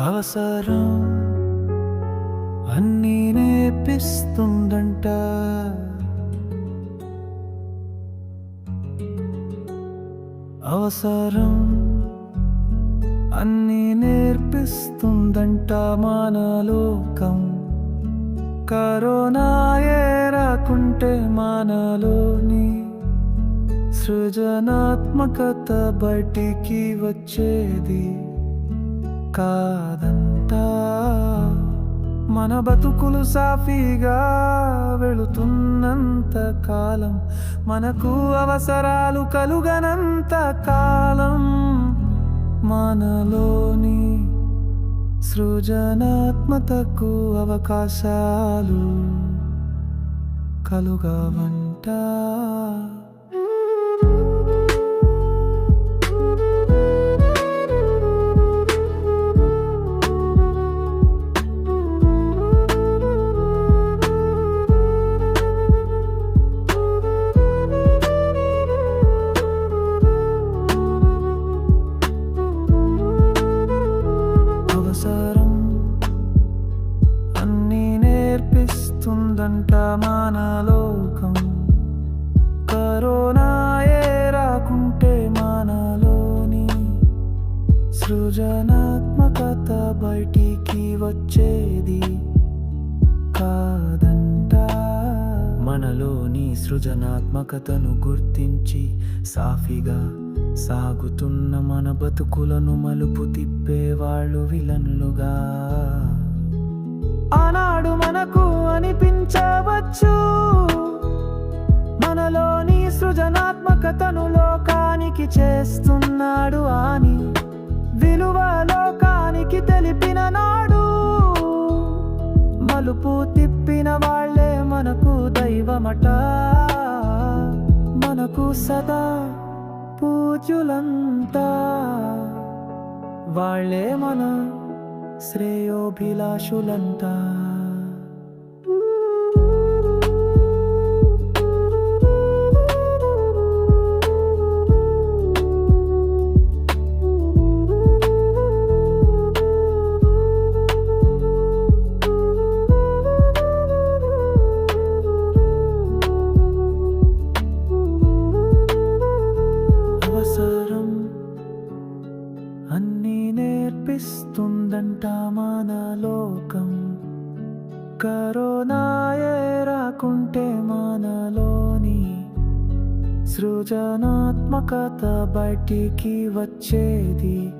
అవసరం అన్నీ నేర్పిస్తుందంట. అవసరం అన్నీ నేర్పిస్తుందంట మానలోకం. కరోనా ఏ రాకుంటే మానలోని సృజనాత్మకత బయటికి వచ్చేది. కాదంతా. మన బతుకులు సాఫీగా వెళుతున్నంత కాలం మనకు అవసరాలు కలుగనంత కాలం మనలోని సృజనాత్మతకు అవకాశాలు కలుగవంట. ఉందంట మానలోకం. కరోనా ఏ రాకుంటే మనలోని సృజనాత్మకత బయటికి వచ్చేది కాదంట. మనలోని సృజనాత్మకతను గుర్తించి సాఫీగా సాగుతున్న మన బతుకులను మలుపు తిప్పేవాళ్ళు విలన్లుగా. ఆనాడు మన కతను లోకానికి చేస్తున్నాడు అని విలువ లోకానికి తెలిపిన నాడు మలుపు తిప్పిన వాళ్ళే మనకు దైవమట. మనకు సదా పూజులంతా వాళ్ళే మన శ్రేయోభిలాషులంతా. అన్నీ నేర్పిస్తుందంట మన లోకం. కరోనా ఏ రాకుంటే మనలోని సృజనాత్మకత బయటికి వచ్చేది.